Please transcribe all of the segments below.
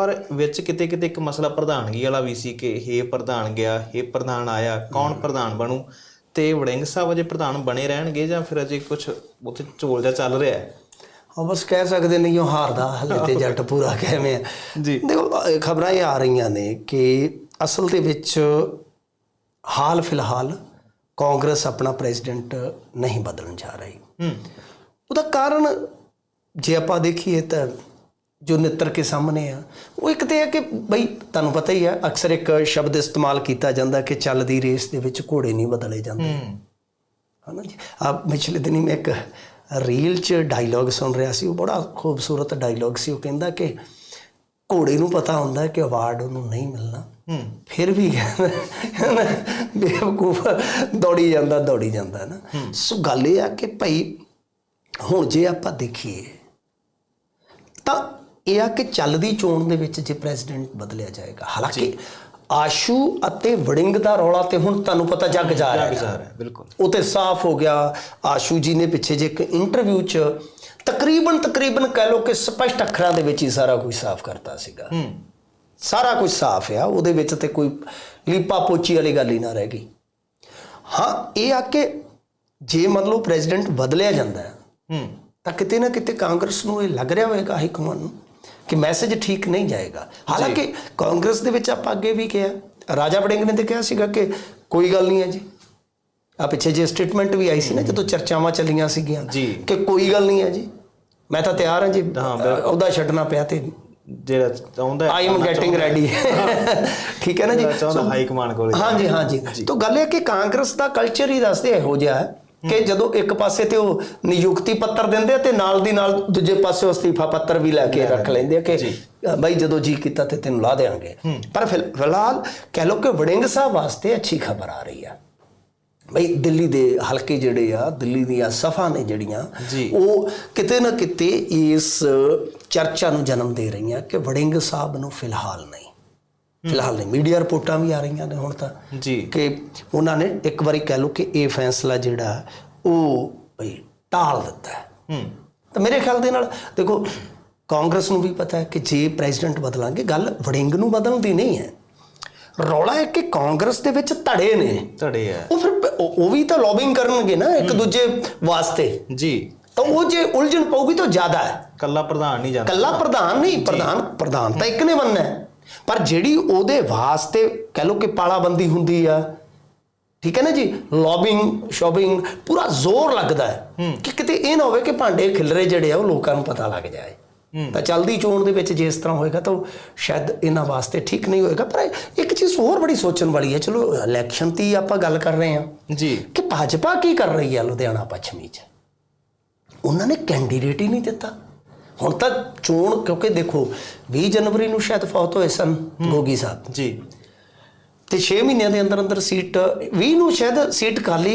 ਪਰ ਵਿੱਚ ਕਿਤੇ ਕਿਤੇ ਇੱਕ ਮਸਲਾ ਪ੍ਰਧਾਨਗੀ ਵਾਲਾ ਵੀ ਸੀ ਕਿ ਇਹ ਪ੍ਰਧਾਨ ਗਿਆ ਇਹ ਪ੍ਰਧਾਨ ਆਇਆ ਕੌਣ ਪ੍ਰਧਾਨ ਬਣੂ? ਤੇ ਵੜਿੰਗ ਸਾਹਿਬ ਅਜੇ ਪ੍ਰਧਾਨ ਬਣੇ ਰਹਿਣਗੇ ਜਾਂ ਫਿਰ ਅਜੇ ਕੁਝ ਉੱਥੇ ਝੋਲ ਜਿਹਾ ਚੱਲ ਰਿਹਾ ਹੈ? ਹਾਂ ਬਸ ਕਹਿ ਸਕਦੇ ਨਹੀਂ ਉਹ ਹਾਰਦਾ ਹਲੇ ਤੇ ਜੱਟ ਪੂਰਾ ਕਿਵੇਂ ਆ। ਜੀ। ਦੇਖੋ ਖਬਰਾਂ ਇਹ ਆ ਰਹੀਆਂ ਨੇ ਕਿ ਅਸਲ ਦੇ ਵਿੱਚ ਹਾਲ ਫਿਲਹਾਲ ਕਾਂਗਰਸ ਆਪਣਾ ਪ੍ਰੈਜ਼ੀਡੈਂਟ ਨਹੀਂ ਬਦਲਣ ਜਾ ਰਹੀ। ਹੂੰ। ਉਹਦਾ ਕਾਰਨ ਜੇ ਆਪਾਂ ਦੇਖੀਏ ਤਾਂ ਜੋ ਨਿੱਤਰ ਕੇ ਸਾਹਮਣੇ ਆ ਉਹ ਇੱਕ ਤੇ ਹੈ ਕਿ ਬਈ ਤੁਹਾਨੂੰ ਪਤਾ ਹੀ ਹੈ ਅਕਸਰ ਇੱਕ ਸ਼ਬਦ ਇਸਤੇਮਾਲ ਕੀਤਾ ਜਾਂਦਾ ਕਿ ਚੱਲਦੀ ਰੇਸ ਦੇ ਵਿੱਚ ਘੋੜੇ ਨਹੀਂ ਬਦਲੇ ਜਾਂਦੇ। ਹੂੰ। ਹਨਾ ਜੀ? ਆ ਪਿਛਲੇ ਦਿਨੀ ਮੈਂ ਇੱਕ ਰੀਲ 'ਚ ਡਾਇਲੌਗ ਸੁਣ ਰਿਹਾ ਸੀ ਉਹ ਬੜਾ ਖੂਬਸੂਰਤ ਡਾਇਲੌਗ ਸੀ। ਉਹ ਕਹਿੰਦਾ ਕਿ ਘੋੜੇ ਨੂੰ ਪਤਾ ਹੁੰਦਾ ਕਿ ਅਵਾਰਡ ਉਹਨੂੰ ਨਹੀਂ ਮਿਲਣਾ। ਫਿਰ ਵੀ ਬੇਵਕੂਫ ਦੌੜੀ ਜਾਂਦਾ ਦੌੜੀ ਜਾਂਦਾ ਨਾ। ਸੋ ਗੱਲ ਇਹ ਆ ਕਿ ਭਾਈ ਹੁਣ ਜੇ ਆਪਾਂ ਦੇਖੀਏ ਤਾਂ ਇਹ ਆ ਕਿ ਚੱਲਦੀ ਚੋਣ ਦੇ ਵਿੱਚ ਜੇ ਪ੍ਰੈਜ਼ੀਡੈਂਟ ਬਦਲਿਆ ਜਾਏਗਾ ਹਾਲਾਂਕਿ ਆਸ਼ੂ ਅਤੇ ਵੜਿੰਗ ਦਾ ਰੌਲਾ ਤੇ ਹੁਣ ਤੁਹਾਨੂੰ ਪਤਾ ਜੱਗ ਜਾ ਰਿਹਾ ਹੈ ਬਿਲਕੁਲ। ਉਹ ਤੇ ਸਾਫ਼ ਹੋ ਗਿਆ ਆਸ਼ੂ ਜੀ ਨੇ ਪਿੱਛੇ ਜੇ ਇੱਕ ਇੰਟਰਵਿਊ 'ਚ ਤਕਰੀਬਨ ਤਕਰੀਬਨ ਕਹਿ ਲਓ ਕਿ ਸਪਸ਼ਟ ਅੱਖਰਾਂ ਦੇ ਵਿੱਚ ਹੀ ਸਾਰਾ ਕੁਝ ਸਾਫ਼ ਕਰਤਾ ਸੀਗਾ। ਹੂੰ। ਸਾਰਾ ਕੁਝ ਸਾਫ਼ ਆ ਉਹਦੇ ਵਿੱਚ ਤੇ ਕੋਈ ਲੀਪਾ ਪੋਚੀ ਵਾਲੀ ਗੱਲ ਹੀ ਨਾ ਰਹਿ ਗਈ। ਹਾਂ ਇਹ ਆ ਕਿ ਜੇ ਮੰਨ ਲਓ ਪ੍ਰੈਜ਼ੀਡੈਂਟ ਬਦਲਿਆ ਜਾਂਦਾ ਹੈ ਹੂੰ। ਤਾਂ ਕਿਤੇ ਨਾ ਕਿਤੇ ਕਾਂਗਰਸ ਨੂੰ ਇਹ ਲੱਗ ਰਿਹਾ ਹੋਵੇਗਾ ਹਾਈ ਕਮਾਂਡ ਨੂੰ। ਕਿ ਮੈਸੇਜ ਠੀਕ ਨਹੀਂ ਜਾਏਗਾ। ਹਾਲਾਂਕਿ ਕਾਂਗਰਸ ਦੇ ਵਿੱਚ ਆਪਾਂ ਅੱਗੇ ਵੀ ਕਿਹਾ ਰਾਜਾ ਵੜਿੰਗ ਨੇ ਤੇ ਕਿਹਾ ਸੀਗਾ ਕਿ ਕੋਈ ਗੱਲ ਨਹੀਂ ਹੈ ਜੀ। ਆ ਪਿੱਛੇ ਜੇ ਸਟੇਟਮੈਂਟ ਵੀ ਆਈ ਸੀ ਨਾ ਜਦੋਂ ਚਰਚਾਵਾਂ ਚੱਲੀਆਂ ਸੀਗੀਆਂ। ਕਿ ਕੋਈ ਗੱਲ ਨਹੀਂ ਹੈ ਜੀ। ਮੈਂ ਤਾਂ ਤਿਆਰ ਹਾਂ ਜੀ। ਉਹਦਾ ਛੱਡਣਾ ਪਿਆ ਤੇ ਜਿਹੜਾ ਚਾਹੁੰਦਾ ਹੈ ਆਈ ਐਮ ਗੈਟਿੰਗ ਰੈਡੀ ਠੀਕ ਹੈ ਨਾ ਜੀ? ਸੋ- ਹਾਈ ਕਮਾਂਡ ਕੋਲ। ਹਾਂਜੀ ਹਾਂਜੀ। ਤਾਂ ਗੱਲ ਇਹ ਕਿ ਕਾਂਗਰਸ ਦਾ ਕਲਚਰ ਹੀ ਦੱਸਦੇ ਇਹੋ ਜਿਹਾ ਹੈ। ਕਿ ਜਦੋਂ ਇੱਕ ਪਾਸੇ ਤੇ ਉਹ ਨਿਯੁਕਤੀ ਪੱਤਰ ਦਿੰਦੇ ਆ ਤੇ ਨਾਲ ਦੀ ਨਾਲ ਦੂਜੇ ਪਾਸੇ ਅਸਤੀਫਾ ਪੱਤਰ ਵੀ ਲੈ ਕੇ ਰੱਖ ਲੈਂਦੇ ਆ ਕਿ ਬਈ ਜਦੋਂ ਜੀ ਕੀਤਾ ਤੇ ਤੈਨੂੰ ਲਾ ਦੇਾਂਗੇ ਪਰ ਫਿਲ- ਫਿਲਹਾਲ ਕਹਿ ਲਓ ਕਿ ਵੜਿੰਗ ਸਾਹਿਬ ਵਾਸਤੇ ਅੱਛੀ ਖਬਰ ਆ ਰਹੀ ਆ। ਬਈ ਦਿੱਲੀ ਦੇ ਹਲਕੇ ਜਿਹੜੇ ਆ ਦਿੱਲੀ ਦੀਆਂ ਸਫਾ ਨੇ ਜਿਹੜੀਆਂ। ਉਹ ਕਿਤੇ ਨਾ ਕਿਤੇ ਇਸ ਚਰਚਾ ਨੂੰ ਜਨਮ ਦੇ ਰਹੀਆਂ ਕਿ ਵੜਿੰਗ ਸਾਹਿਬ ਨੂੰ ਫਿਲਹਾਲ ਨਹੀਂ। ਫਿਲਹਾਲ ਨਹੀਂ ਮੀਡੀਆ ਰਿਪੋਰਟਾਂ ਵੀ ਆ ਰਹੀਆਂ ਨੇ ਹੁਣ ਤਾਂ। ਜੀ। ਕਿ ਉਹਨਾਂ ਨੇ ਇੱਕ ਵਾਰੀ ਕਹਿ ਲਓ ਕਿ ਇਹ ਫੈਸਲਾ ਜਿਹੜਾ ਉਹ ਭਈ ਟਾਲ ਦਿੱਤਾ ਹੈ। ਹੂੰ। ਤਾਂ ਮੇਰੇ ਖਿਆਲ ਦੇ ਨਾਲ ਦੇਖੋ ਕਾਂਗਰਸ ਨੂੰ ਵੀ ਪਤਾ ਹੈ ਕਿ ਜੇ ਪ੍ਰੈਜ਼ੀਡੈਂਟ ਬਦਲਾਂਗੇ ਗੱਲ ਵੜਿੰਗ ਨੂੰ ਬਦਲਣ ਦੀ ਨਹੀਂ ਹੈ। ਰੌਲਾ ਹੈ ਕਿ ਕਾਂਗਰਸ ਦੇ ਵਿੱਚ ਧੜੇ ਨੇ। ਧੜੇ ਹੈ ਉਹ ਫਿਰ ਉਹ ਵੀ ਤਾਂ ਲੌਬਿੰਗ ਕਰਨਗੇ ਨਾ ਇੱਕ ਦੂਜੇ ਵਾਸਤੇ। ਜੀ। ਤਾਂ ਉਹ ਜੇ ਉਲਝਣ ਪਊਗੀ ਤਾਂ ਜ਼ਿਆਦਾ ਹੈ। ਕੱਲਾ ਪ੍ਰਧਾਨ ਨਹੀਂ ਜਾਂਦਾ। ਕੱਲਾ ਪ੍ਰਧਾਨ ਨਹੀਂ ਪ੍ਰਧਾਨ ਪ੍ਰਧਾਨ ਤਾਂ ਇੱਕ ਨੇ ਬਣਨਾ ਹੈ। ਪਰ ਜਿਹੜੀ ਉਹਦੇ ਵਾਸਤੇ ਕਹਿ ਲਓ ਕਿ ਪਾਲਾਬੰਦੀ ਹੁੰਦੀ ਆ ਠੀਕ ਹੈ ਨਾ ਜੀ? ਲੌਬਿੰਗ ਸ਼ੋਬਿੰਗ ਪੂਰਾ ਜ਼ੋਰ ਲੱਗਦਾ ਹੈ ਕਿ ਕਿਤੇ ਇਹ ਨਾ ਹੋਵੇ ਕਿ ਭਾਂਡੇ ਖਿਲਰੇ ਜਿਹੜੇ ਆ ਉਹ ਲੋਕਾਂ ਨੂੰ ਪਤਾ ਲੱਗ ਜਾਏ। ਤਾਂ ਚਲਦੀ ਚੋਣ ਦੇ ਵਿੱਚ ਜੇ ਇਸ ਤਰ੍ਹਾਂ ਹੋਏਗਾ ਤਾਂ ਸ਼ਾਇਦ ਇਹਨਾਂ ਵਾਸਤੇ ਠੀਕ ਨਹੀਂ ਹੋਏਗਾ। ਪਰ ਇੱਕ ਚੀਜ਼ ਹੋਰ ਬੜੀ ਸੋਚਣ ਵਾਲੀ ਹੈ ਚਲੋ ਇਲੈਕਸ਼ਨ ਦੀ ਆਪਾਂ ਗੱਲ ਕਰ ਰਹੇ ਹਾਂ ਜੀ। ਕਿ ਭਾਜਪਾ ਕੀ ਕਰ ਰਹੀ ਹੈ ਲੁਧਿਆਣਾ ਪੱਛਮੀ 'ਚ? ਉਹਨਾਂ ਨੇ ਕੈਂਡੀਡੇਟ ਹੀ ਨਹੀਂ ਦਿੱਤਾ। ਹੁਣ ਤਾਂ ਚੋਣ ਕਿਉਂਕਿ ਦੇਖੋ 20 ਜਨਵਰੀ ਨੂੰ ਸ਼ਾਇਦ ਫੌਤ ਹੋਏ ਸਨ ਗੋਗੀ ਸਾਹਿਬ। ਜੀ। ਤੇ 6 ਮਹੀਨਿਆਂ ਦੇ ਅੰਦਰ ਅੰਦਰ ਸੀਟ 20 ਨੂੰ ਸ਼ਾਇਦ ਸੀਟ ਖਾਲੀ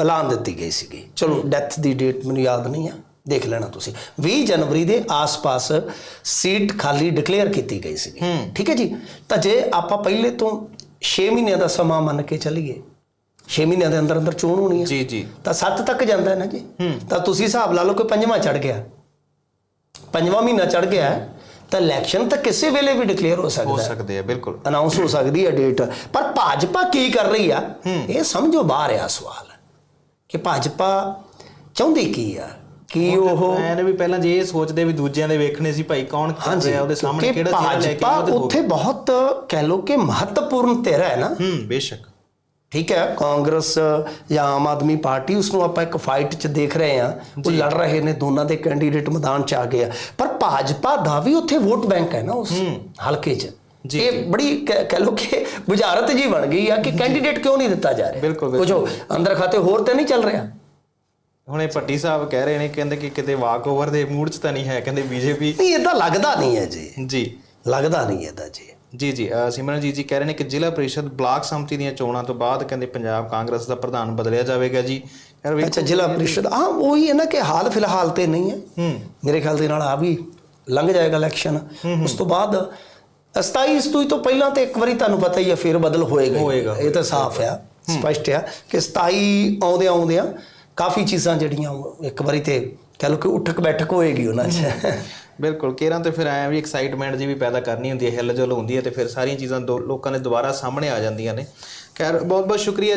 ਐਲਾਨ ਦਿੱਤੀ ਗਈ ਸੀਗੀ। ਚਲੋ ਡੈਥ ਦੀ ਡੇਟ ਮੈਨੂੰ ਯਾਦ ਨਹੀਂ ਆ ਦੇਖ ਲੈਣਾ ਤੁਸੀਂ। 20 ਜਨਵਰੀ ਦੇ ਆਸ-ਪਾਸ ਸੀਟ ਖਾਲੀ ਡਿਕਲੇਅਰ ਕੀਤੀ ਗਈ ਸੀਗੀ। ਠੀਕ ਹੈ ਜੀ? ਤਾਂ ਜੇ ਆਪਾਂ ਪਹਿਲੇ ਤੋਂ 6 ਮਹੀਨਿਆਂ ਦਾ ਸਮਾਂ ਮੰਨ ਕੇ ਚੱਲੀਏ 6 ਮਹੀਨਿਆਂ ਦੇ ਅੰਦਰ ਅੰਦਰ ਚੋਣ ਹੋਣੀ ਹੈ ਜੀ ਜੀ। ਤਾਂ 7 ਤੱਕ ਜਾਂਦਾ ਹੈ ਨਾ ਜੀ? ਤਾਂ ਤੁਸੀਂ ਹਿਸਾਬ ਲਾ ਲਓ ਕਿ ਪੰਜਵਾਂ ਚੜ ਗਿਆ। ਪੰਜਵਾਂ ਮਹੀਨਾ ਚੜ ਗਿਆ ਹੈ, ਤਾਂ ਇਲੈਕਸ਼ਨ ਤਾਂ ਕਿਸੇ ਵੇਲੇ ਵੀ ਡਿਕਲੇਅਰ ਹੋ ਸਕਦਾ ਹੈ ਸਕਦੇ ਆ ਬਿਲਕੁਲ। ਅਨਾਉਂਸ ਹੋ ਸਕਦੀ ਹੈ ਡੇਟ ਪਰ ਭਾਜਪਾ ਕੀ ਕਰ ਰਹੀ ਆ ਇਹ ਸਮਝੋ ਬਾਹਰ ਆ ਸਵਾਲ। ਕਿ ਭਾਜਪਾ ਚਾਹੁੰਦੀ ਕੀ ਆ? ਕੀ ਉਹ ਐਨੇ ਵੀ ਪਹਿਲਾਂ ਜੇ ਇਹ ਸੋਚਦੇ ਵੀ ਦੂਜਿਆਂ ਦੇ ਵੇਖਣੇ ਸੀ ਭਾਈ ਕੌਣ ਕਰ ਰਿਹਾ ਉਹਦੇ ਸਾਹਮਣੇ ਕਿਹੜਾ ਚਿਹਰਾ ਲੈ ਕੇ ਭਾਜਪਾ ਉੱਥੇ ਬਹੁਤ ਕਹਿ ਲੋ ਕਿ ਮਹੱਤਵਪੂਰਨ ਧਿਰ ਹੈ ਨਾ। ਹੂੰ ਬੇਸ਼ੱਕ। ਠੀਕ ਹੈ ਕਾਂਗਰਸ ਜਾਂ ਆਮ ਆਦਮੀ ਪਾਰਟੀ ਉਸ ਨੂੰ ਆਪਾਂ ਇੱਕ ਫਾਈਟ 'ਚ ਦੇਖ ਰਹੇ ਹਾਂ। ਉਹ ਲੜ ਰਹੇ ਨੇ ਦੋਨਾਂ ਦੇ ਕੈਂਡੀਡੇਟ ਮੈਦਾਨ 'ਚ ਆ ਗਏ ਆ। ਪਰ ਭਾਜਪਾ ਦਾ ਵੀ ਉੱਥੇ ਵੋਟ ਬੈਂਕ ਹੈ ਨਾ ਉਸ ਹਲਕੇ 'ਚ। ਜੀ, ਇਹ ਬੜੀ ਕਹਿ ਲੋ ਕਿ ਬੁਝਾਰਤ ਜੀ ਬਣ ਗਈ ਆ ਕਿ ਕੈਂਡੀਡੇਟ ਕਿਉਂ ਨਹੀਂ ਦਿੱਤਾ ਜਾ ਰਿਹਾ। ਕੁਝ ਅੰਦਰ ਖਾਤੇ ਹੋਰ ਤੇ ਨਹੀਂ ਚੱਲ ਰਿਹਾ? ਹੁਣ ਇਹ ਭੱਟੀ ਸਾਹਿਬ ਕਹਿ ਰਹੇ ਨੇ ਕਹਿੰਦੇ ਕਿ ਕਿਤੇ ਵਾਕ ਓਵਰ ਦੇ ਮੂਡ 'ਚ ਤਾਂ ਨਹੀਂ ਹੈ ਕਹਿੰਦੇ ਬੀਜੇਪੀ ਨਹੀਂ ਇਦਾਂ ਲੱਗਦਾ ਨਹੀਂ ਹੈ ਜੀ। ਜੀ। ਲੱਗਦਾ ਨਹੀਂ ਇਦਾਂ ਜੀ। ਜੀ ਜੀ ਸਿਮਰਨਜੀਤ ਜੀ ਕਹਿ ਰਹੇ ਨੇ ਕਿ ਜ਼ਿਲ੍ਹਾ ਪ੍ਰੀਸ਼ਦ ਬਲਾਕ ਸੰਮਤੀ ਦੀਆਂ ਚੋਣਾਂ ਤੋਂ ਬਾਅਦ ਕਹਿੰਦੇ ਪੰਜਾਬ ਕਾਂਗਰਸ ਦਾ ਪ੍ਰਧਾਨ ਬਦਲਿਆ ਜਾਵੇਗਾ ਜੀ। ਅੱਛਾ ਜ਼ਿਲ੍ਹਾ ਪ੍ਰੀਸ਼ਦ ਹਾਂ ਉਹੀ ਹੈ ਨਾ ਕਿ ਹਾਲ ਫਿਲਹਾਲ ਤੇ ਨਹੀਂ ਹੈ। ਮੇਰੇ ਖਿਆਲ ਦੇ ਨਾਲ ਆ ਵੀ ਲੰਘ ਜਾਏਗਾ ਇਲੈਕਸ਼ਨ। ਉਸ ਤੋਂ ਬਾਅਦ 27 ਸਤੂਈ ਤੋਂ ਪਹਿਲਾਂ ਤੇ ਇੱਕ ਵਾਰੀ ਤੁਹਾਨੂੰ ਪਤਾ ਹੀ ਹੈ ਫੇਰ ਬਦਲ ਹੋਏਗਾ ਇਹ ਤਾਂ ਸਾਫ਼ ਆ ਸਪਸ਼ਟ ਆ ਕਿ 27 ਆਉਂਦੇ ਆਉਂਦੇ ਆ ਕਾਫੀ ਚੀਜ਼ਾਂ ਜਿਹੜੀਆਂ ਇੱਕ ਵਾਰੀ ਤੇ ਕਹ ਲਓ ਕਿ ਉਠਕ ਬੈਠਕ ਹੋਏਗੀ ਉਹਨਾਂ 'ਚ। ਬਿਲਕੁਲ, ਕੇਰਾਂ ਤੇ ਫਿਰ ਐਂ ਵੀ ਐਕਸਾਈਟਮੈਂਟ ਜੀ ਵੀ ਪੈਦਾ ਕਰਨੀ ਹੁੰਦੀ ਹੈ, ਹਿਲਜੁਲ ਹੁੰਦੀ ਹੈ ਤੇ ਫਿਰ ਸਾਰੀਆਂ ਚੀਜ਼ਾਂ ਦੋ ਲੋਕਾਂ ਦੇ ਦੁਬਾਰਾ ਸਾਹਮਣੇ ਆ ਜਾਂਦੀਆਂ ਨੇ। ਖੈਰ ਬਹੁਤ ਬਹੁਤ ਸ਼ੁਕਰੀਆ